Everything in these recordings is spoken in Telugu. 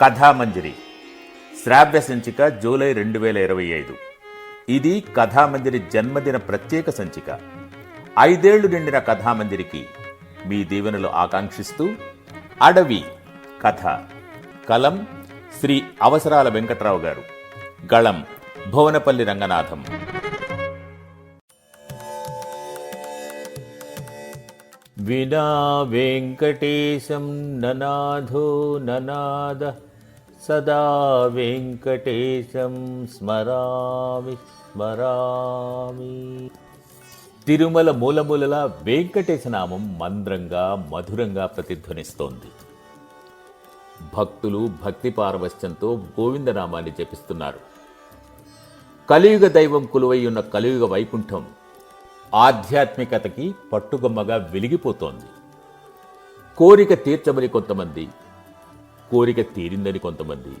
కథామంజరి. శ్రావ్య సంచిక జూలై రెండు వేల ఇరవై ఐదు. ఇది కథామంజరి జన్మదిన ప్రత్యేక సంచిక. ఐదేళ్ళు నిండిన కథామంజరికి మీ దీవెనలు ఆకాంక్షిస్తూ అడవి కథ. కలం శ్రీ అవసరాల వెంకట్రావు గారు. గళం భువనపల్లి రంగనాథం. వినా వెంకటేశం ననాథో ననాద సదా వెంకటేశం స్మరామి స్మరామి. తిరుమల మూలమూలల వెంకటేశనామం మంద్రంగా మధురంగా ప్రతిధ్వనిస్తోంది. భక్తులు భక్తి పారవశ్యంతో గోవిందనామాన్ని జపిస్తున్నారు. కలియుగ దైవం కొలువై ఉన్న కలియుగ వైకుంఠం ఆధ్యాత్మికతకి పట్టుగొమ్మగా వెలిగిపోతోంది. కోరిక తీర్చమని కొంతమంది కోరిక తీరిందని కొంతమంది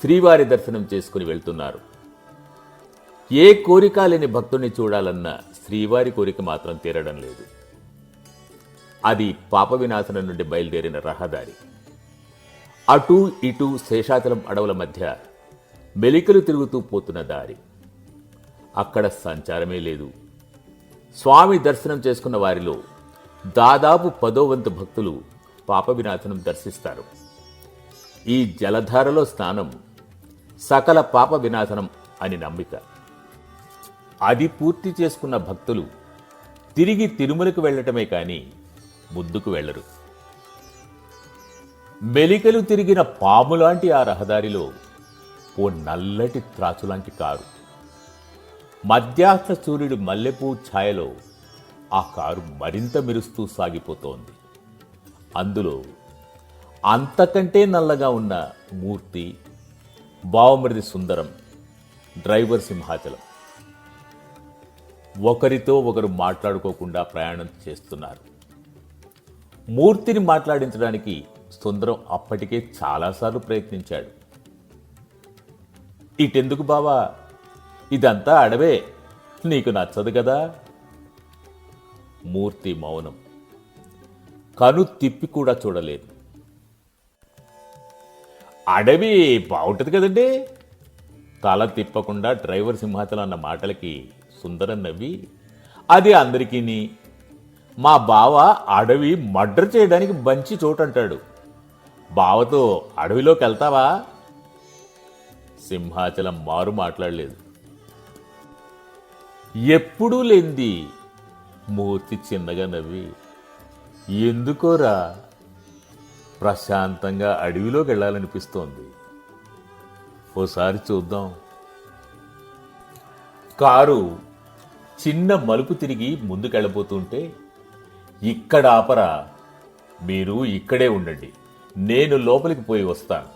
శ్రీవారి దర్శనం చేసుకుని వెళ్తున్నారు. ఏ కోరిక లేని భక్తుడిని చూడాలన్న శ్రీవారి కోరిక మాత్రం తీరడం లేదు. అది పాప వినాశనం నుండి బయలుదేరిన రహదారి. అటూ ఇటూ శేషాచలం అడవుల మధ్య మెలికలు తిరుగుతూ పోతున్న దారి. అక్కడ సంచారమే లేదు. స్వామి దర్శనం చేసుకున్న వారిలో దాదాపు పదో వంతు భక్తులు పాప వినాశనం దర్శిస్తారు. ఈ జలధారలో స్నానం సకల పాప వినాశనం అని నమ్మిక. అది పూర్తి చేసుకున్న భక్తులు తిరిగి తిరుమలకు వెళ్ళటమే కాని ముందుకు వెళ్ళరు. మెలికలు తిరిగిన పాములాంటి ఆ రహదారిలో ఓ నల్లటి త్రాచులాంటి కారు మధ్యాహ్న సూర్యుడి మల్లెపూ ఛాయలో ఆ కారు మరింత మెరుస్తూ సాగిపోతోంది. అందులో అంతకంటే నల్లగా ఉన్న మూర్తి బావమరిది సుందరం డ్రైవర్ సింహాచలం. ఒకరితో ఒకరు మాట్లాడుకోకుండా ప్రయాణం చేస్తున్నారు. మూర్తిని మాట్లాడించడానికి సుందరం అప్పటికే చాలాసార్లు ప్రయత్నించాడు. ఇటెందుకు బావా? ఇదంతా అడవే. నీకు నచ్చదు కదా? మూర్తి మౌనం. కను తిప్పి కూడా చూడలేదు. అడవి బాగుంటుంది కదండి? తల తిప్పకుండా డ్రైవర్ సింహాచలం అన్న మాటలకి సుందరం నవ్వి అది అందరికీ మా బావ అడవి మర్డర్ చేయడానికి మంచి చోటంటాడు. బావతో అడవిలోకి వెళ్తావా సింహాచలం మారు మాట్లాడలేదు. ఎప్పుడూ లేంది మూర్తి చిన్నగా నవ్వి ఎందుకోరా? ప్రశాంతంగా అడవిలోకి వెళ్ళాలనిపిస్తోంది. ఓసారి చూద్దాం. కారు చిన్న మలుపు తిరిగి ముందుకెళ్ళబోతుంటే ఇక్కడ ఆపరా మీరు ఇక్కడే ఉండండి నేను లోపలికి పోయి వస్తాను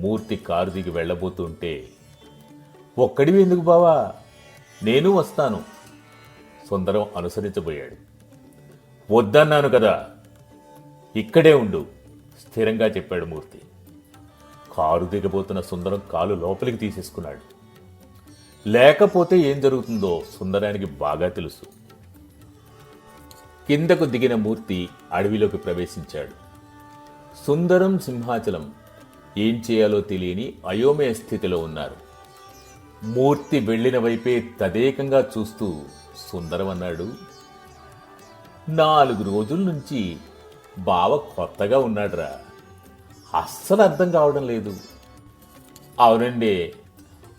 మూర్తి కారు దిగి వెళ్ళబోతుంటే ఒక్కడివి ఎందుకు బావా? నేను వస్తాను. సుందరం అనుసరించబోయాడు. వద్దన్నాను కదా. ఇక్కడే ఉండు స్థిరంగా చెప్పాడు మూర్తి. కారు దిగబోతున్న సుందరం కాలు లోపలికి తీసేసుకున్నాడు. లేకపోతే ఏం జరుగుతుందో సుందరానికి బాగా తెలుసు. కిందకు దిగిన మూర్తి అడవిలోకి ప్రవేశించాడు. సుందరం సింహాచలం ఏం చేయాలో తెలియని అయోమయ స్థితిలో ఉన్నారు. మూర్తి వెళ్ళిన వైపే తదేకంగా చూస్తూ సుందరం అన్నాడు నాలుగు రోజుల నుంచి బావ కొత్తగా ఉన్నాడురా. అస్సలు అర్థం కావడం లేదు. అవునండి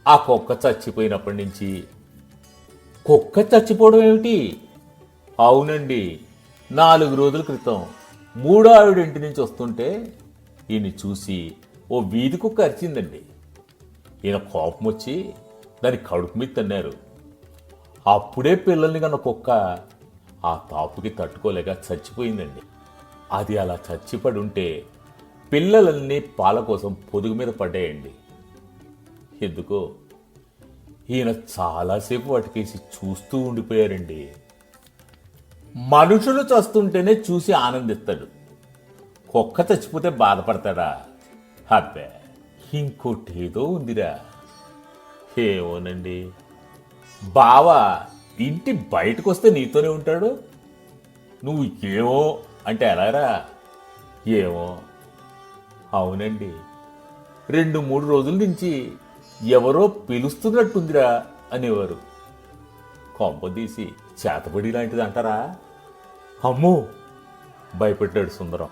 ఆ కుక్క చచ్చిపోయినప్పటి నుంచి. కుక్క చచ్చిపోవడం ఏమిటి? అవునండి నాలుగు రోజుల క్రితం మూడో ఆవిడ ఇంటి నుంచి వస్తుంటే ఈయన చూసి ఓ వీధి కుక్క అరిచిందండి. ఈయన కోపం వచ్చి దాని కడుపు మీద తన్నారు. అప్పుడే పిల్లల్ని కన్న కుక్క ఆ తాపుకి తట్టుకోలేక చచ్చిపోయిందండి. అది అలా చచ్చిపడి ఉంటే పిల్లలన్నీ పాల కోసం పొదుగు మీద పడ్డాయండి. ఎందుకో? ఈయన చాలాసేపు వాటికేసి చూస్తూ ఉండిపోయారండి. మనుషులు చస్తుంటేనే చూసి ఆనందిస్తాడు. కుక్క చచ్చిపోతే బాధపడతాడా? అబ్బే! ఇంకోటి ఏదో ఉందిరా. ఏమోనండి. బావ ఇంటి బయటకు వస్తే నీతోనే ఉంటాడు? నువ్వు ఏమో అంటే ఎలారా? ఏమో. అవునండి. రెండు మూడు రోజుల నుంచి ఎవరో పిలుస్తున్నట్టుందిరా అనేవారు. కొంపదీసి చేతబడి లాంటిది అంటారా అమ్మో భయపెట్టాడు సుందరం.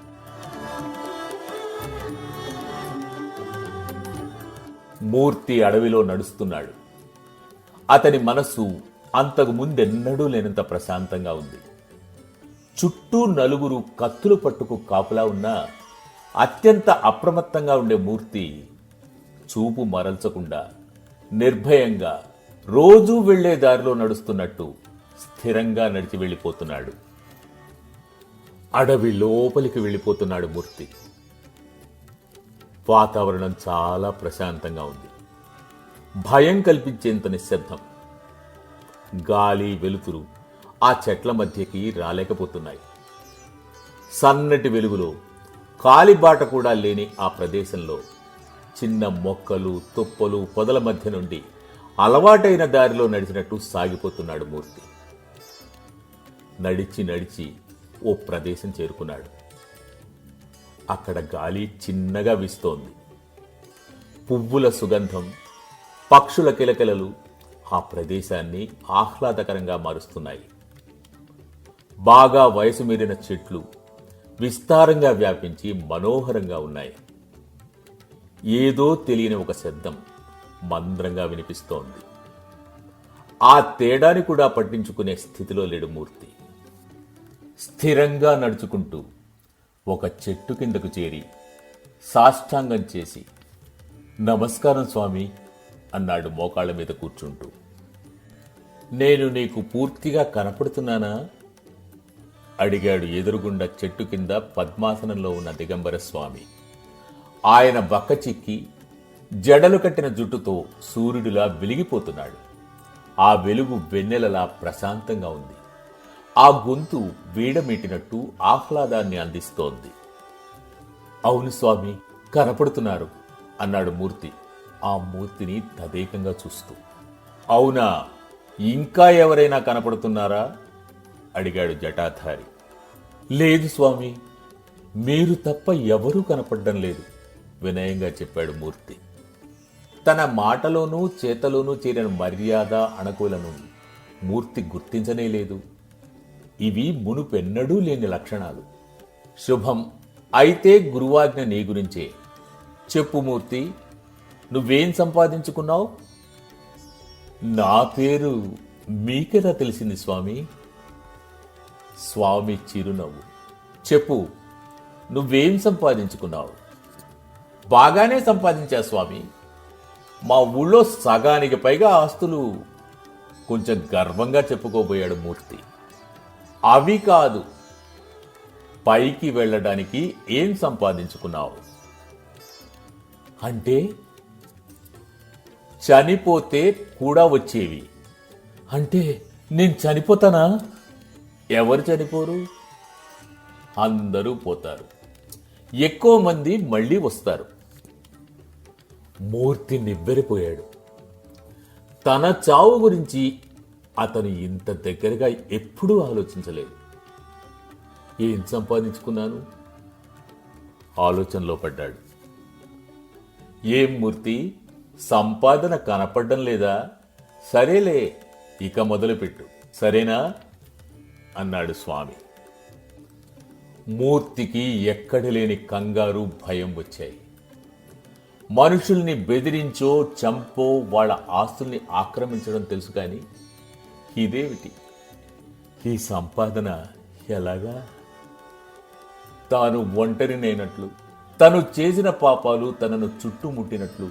మూర్తి అడవిలో నడుస్తున్నాడు. అతని మనసు అంతకు ముందెన్నడూ లేనంత ప్రశాంతంగా ఉంది. చుట్టూ నలుగురు కత్తులు పట్టుకు కాపులా ఉన్నా అత్యంత అప్రమత్తంగా ఉండే మూర్తి చూపు మరల్చకుండా నిర్భయంగా రోజూ వెళ్ళే దారిలో నడుస్తున్నట్టు స్థిరంగా నడిచి వెళ్ళిపోతున్నాడు. అడవి లోపలికి వెళ్ళిపోతున్నాడు మూర్తి. వాతావరణం చాలా ప్రశాంతంగా ఉంది. భయం కల్పించేంత నిశ్శబ్దం. గాలి వెలుతురు ఆ చెట్ల మధ్యకి రాలేకపోతున్నాయి. సన్నటి వెలుగులో కాలిబాట కూడా లేని ఆ ప్రదేశంలో చిన్న మొక్కలు తుప్పలు పొదల మధ్య నుండి అలవాటైన దారిలో నడిచినట్టు సాగిపోతున్నాడు మూర్తి. నడిచి నడిచి ఓ ప్రదేశం చేరుకున్నాడు. అక్కడ గాలి చిన్నగా వీస్తోంది. పువ్వుల సుగంధం పక్షుల కిలకిలలు ఆ ప్రదేశాన్ని ఆహ్లాదకరంగా మారుస్తున్నాయి. బాగా వయసు మీరిన చెట్లు విస్తారంగా వ్యాపించి మనోహరంగా ఉన్నాయి. ఏదో తెలియని ఒక శబ్దం మంద్రంగా వినిపిస్తోంది. ఆ తేడాని కూడా పట్టించుకునే స్థితిలో లేడు మూర్తి. స్థిరంగా నడుచుకుంటూ ఒక చెట్టు కిందకు చేరి సాష్టాంగం చేసి నమస్కారం స్వామి అన్నాడు మోకాళ్ళ మీద కూర్చుంటూ. నేను నీకు పూర్తిగా కనపడుతున్నానా? అడిగాడు ఎదురుగుండా చెట్టు కింద పద్మాసనంలో ఉన్న దిగంబర స్వామి. ఆయన బక్క చిక్కి జడలు కట్టిన జుట్టుతో సూర్యుడిలా వెలిగిపోతున్నాడు. ఆ వెలుగు వెన్నెలలా ప్రశాంతంగా ఉంది. ఆ గొంతు వీడమీటినట్టు ఆహ్లాదాన్ని అందిస్తోంది. అవును స్వామి కనపడుతున్నారు అన్నాడు మూర్తి. ఆ మూర్తిని తదేకంగా చూస్తూ. అవునా ఇంకా ఎవరైనా కనపడుతున్నారా? అడిగాడు జటాధారి. లేదు స్వామి మీరు తప్ప ఎవరూ కనపడడం లేదు వినయంగా చెప్పాడు మూర్తి. తన మాటలోనూ చేతలోనూ చేరిన మర్యాద అణకులను మూర్తి గుర్తించనే లేదు. ఇవి మునుపెన్నడూ లేని లక్షణాలు. శుభం అయితే గురువాజ్ఞ నీ గురించే. చెప్పు మూర్తి నువ్వేం సంపాదించుకున్నావు? నా పేరు మీకెలా తెలిసింది స్వామి? స్వామి చిరునవ్వు. చెప్పు నువ్వేం సంపాదించుకున్నావు? బాగానే సంపాదించా స్వామి. మా ఊళ్ళో సగానికి పైగా ఆస్తులు కొంచెం గర్వంగా చెప్పుకోబోయాడు మూర్తి. అవి కాదు. పైకి వెళ్ళడానికి ఏం సంపాదించుకున్నావు? అంటే చనిపోతే కూడా వచ్చేవి. అంటే నేను చనిపోతానా? ఎవరు చనిపోరు? అందరూ పోతారు. ఎక్కువ మంది మళ్ళీ వస్తారు. మూర్తి నివ్వెరిపోయాడు. తన చావు గురించి అతను ఇంత దగ్గరగా ఎప్పుడూ ఆలోచించలేదు. ఏం సంపాదించుకున్నాను? ఆలోచనలో పడ్డాడు. ఏం మూర్తి? సంపాదన కనపడడం లేదా? సరేలే ఇక మొదలుపెట్టు. సరేనా? అన్నాడు స్వామి. మూర్తికి ఎక్కడ లేని కంగారు భయం వచ్చాయి. మనుషుల్ని బెదిరించో చంపో వాళ్ళ ఆస్తుల్ని ఆక్రమించడం తెలుసు కానీ ఇదేమిటి? ఈ సంపాదన ఎలాగా? తాను ఒంటరినైనట్లు తను చేసిన పాపాలు తనను చుట్టుముట్టినట్లు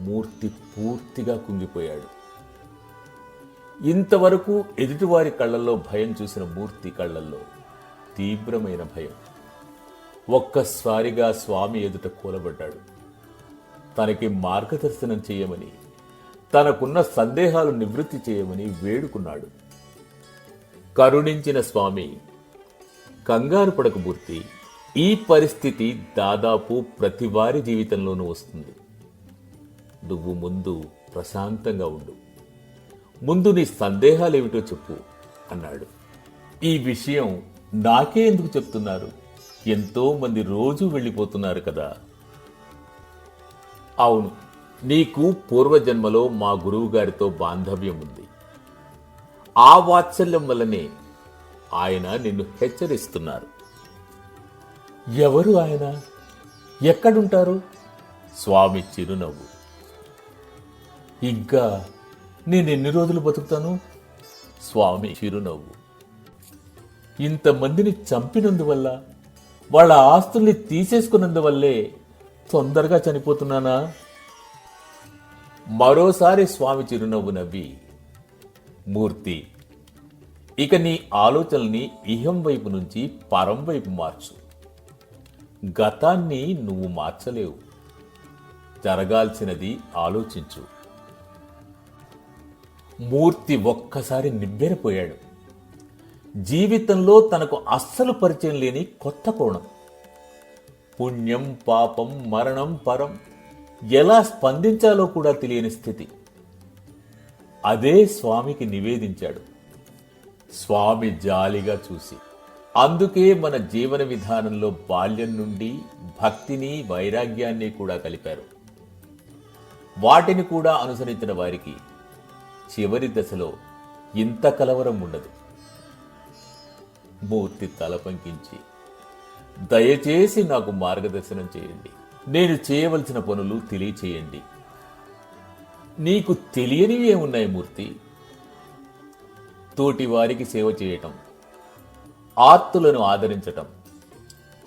మూర్తి పూర్తిగా కుంగిపోయాడు. ఇంతవరకు ఎదుటివారి కళ్ళల్లో భయం చూసిన మూర్తి కళ్ళల్లో తీవ్రమైన భయం. ఒక్కసారిగా స్వామి ఎదుట కూలబడ్డాడు. తనకి మార్గదర్శనం చేయమని తనకున్న సందేహాలు నివృత్తి చేయమని వేడుకున్నాడు. కరుణించిన స్వామి కంగారు పడక మూర్తి. ఈ పరిస్థితి దాదాపు ప్రతి వారి జీవితంలోనూ వస్తుంది. నువ్వు ముందు ప్రశాంతంగా ఉండు. ముందు నీ సందేహాలేమిటో చెప్పు అన్నాడు. ఈ విషయం నాకే ఎందుకు చెప్తున్నారు? ఎంతో మంది రోజు వెళ్ళిపోతున్నారు కదా. అవును నీకు పూర్వజన్మలో మా గురువు గారితో బాంధవ్యం ఉంది ఆ వాత్సల్యం వల్లనే ఆయన నిన్ను హెచ్చరిస్తున్నారు. ఎవరు ఆయన? ఎక్కడుంటారు? స్వామి చిరునవ్వు. ఇంకా నేను ఎన్ని రోజులు బతుకుతాను? స్వామి చిరునవ్వు. ఇంతమందిని చంపినందువల్ల వాళ్ళ ఆస్తుల్ని తీసేసుకున్నందువల్లే తొందరగా చనిపోతున్నానా? మరోసారి స్వామి చిరునవ్వు నవ్వి మూర్తి ఇక నీ ఆలోచనల్ని ఇహం వైపు నుంచి పరం వైపు మార్చు. గతాన్ని నువ్వు మార్చలేవు. జరగాల్సినది ఆలోచించు. మూర్తి ఒక్కసారి నిబ్బెరపోయాడు. జీవితంలో తనకు అస్సలు పరిచయం లేని కొత్త కోణం. పుణ్యం పాపం మరణం పరం ఎలా స్పందించాలో కూడా తెలియని స్థితి. అదే స్వామికి నివేదించాడు. స్వామి జాలిగా చూసి అందుకే మన జీవన విధానంలో బాల్యం నుండి భక్తిని వైరాగ్యాన్ని కూడా కలిపారు. వాటిని కూడా అనుసరించిన వారికి చివరి దశలో ఇంత కలవరం ఉండదు. మూర్తి తల పంకించి దయచేసి నాకు మార్గదర్శనం చేయండి. నేను చేయవలసిన పనులు తెలియచేయండి. నీకు తెలియనివి ఏమున్నాయి మూర్తి? తోటి వారికి సేవ చేయటం ఆత్తులను ఆదరించటం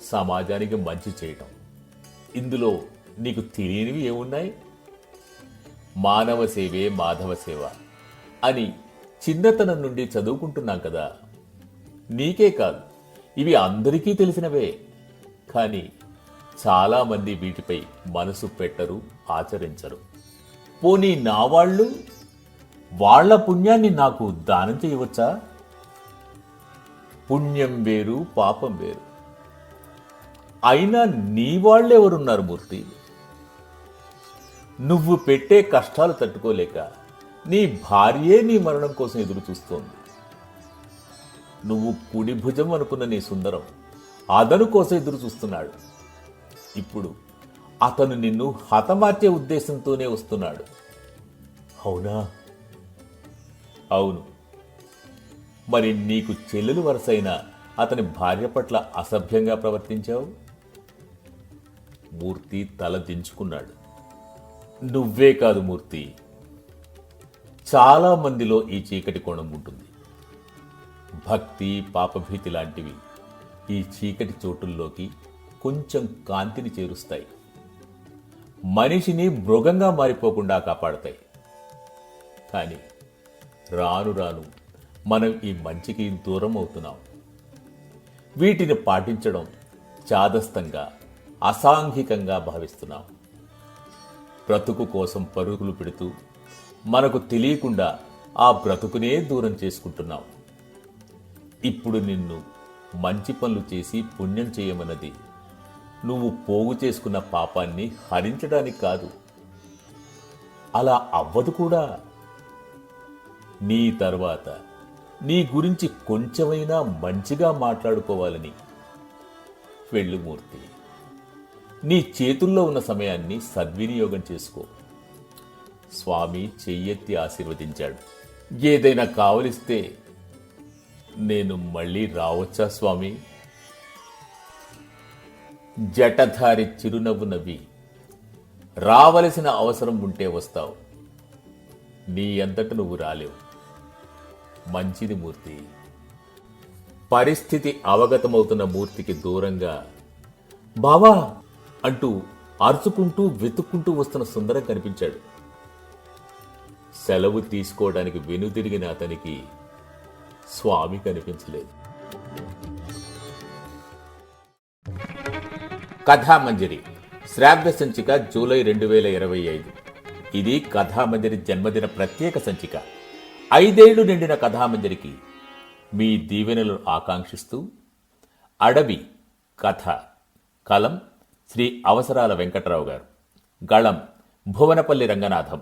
సమాజానికి మంచి చేయటం. ఇందులో నీకు తెలియనివి ఏమున్నాయి? మానవ సేవే మాధవ సేవ అని చిన్నతనం నుండి చదువుకుంటున్నాం కదా. నీకే కాదు ఇవి అందరికీ తెలిసినవే. కానీ చాలామంది వీటిపై మనసు పెట్టరు ఆచరించరు. పోనీ నా వాళ్ళు? వాళ్ళ పుణ్యాన్ని నాకు దానం చేయవచ్చా? పుణ్యం వేరు పాపం వేరు. అయినా నీ వాళ్ళెవరున్నారు మూర్తి? నువ్వు పెట్టే కష్టాలు తట్టుకోలేక నీ భార్యే నీ మరణం కోసం ఎదురు చూస్తోంది. నువ్వు కుడి భుజం అనుకున్న నీ సుందరం అదను కోసం ఎదురు చూస్తున్నాడు. ఇప్పుడు అతను నిన్ను హతమార్చే ఉద్దేశంతోనే వస్తున్నాడు. అవునా? అవును. మరి నీకు చెల్లెలు వరసైన అతని భార్య పట్ల అసభ్యంగా ప్రవర్తించావు? మూర్తి తల దించుకున్నాడు. నువ్వే కాదు మూర్తి. చాలా మందిలో ఈ చీకటి కోణం ఉంటుంది. భక్తి పాపభీతి లాంటివి ఈ చీకటి చోటుల్లోకి కొంచెం కాంతిని చేరుస్తాయి. మనిషిని మృగంగా మారిపోకుండా కాపాడతాయి. కానీ రాను రాను మనం ఈ మంచికి దూరం అవుతున్నాం. వీటిని పాటించడం చాదస్తంగా అసాంఘికంగా భావిస్తున్నాం. బ్రతుకు కోసం పరుగులు పెడుతూ మనకు తెలియకుండా ఆ బ్రతుకునే దూరం చేసుకుంటున్నాం. ఇప్పుడు నిన్ను మంచి పనులు చేసి పుణ్యం చేయమన్నది నువ్వు పోగు చేసుకున్న పాపాన్ని హరించడానికి కాదు. అలా అవ్వదు కూడా. నీ తర్వాత నీ గురించి కొంచెమైనా మంచిగా మాట్లాడుకోవాలని వెళ్ళుమూర్తి నీ చేతుల్లో ఉన్న సమయాన్ని సద్వినియోగం చేసుకో. స్వామి చెయ్యెత్తి ఆశీర్వదించాడు. ఏదైనా కావలిస్తే నేను మళ్ళీ రావచ్చా స్వామి? జటధారి చిరునవ్వు నవ్వి రావలసిన అవసరం ఉంటే వస్తావు. నీ అంతట నువ్వు రాలేవు. మంచిది మూర్తి. పరిస్థితి అవగతమవుతున్న మూర్తికి దూరంగా బావా అంటూ అరుచుకుంటూ వెతుక్కుంటూ వస్తున్న సుందరం కనిపించాడు. సెలవు తీసుకోవడానికి వెనుదిరిగిన అతనికి స్వామి కనిపించలేదు. కథామంజరి. శ్రావ్య సంచిక జూలై రెండు వేల ఇరవై ఐదు. ఇది కథామంజరి జన్మదిన ప్రత్యేక సంచిక. ఐదేళ్ళు నిండిన కథామంజరికి మీ దీవెనలు ఆకాంక్షిస్తూ అడవి కథ కలం శ్రీ అవసరాల వెంకట్రావు గారు. గళం భువనపల్లి రంగనాథం.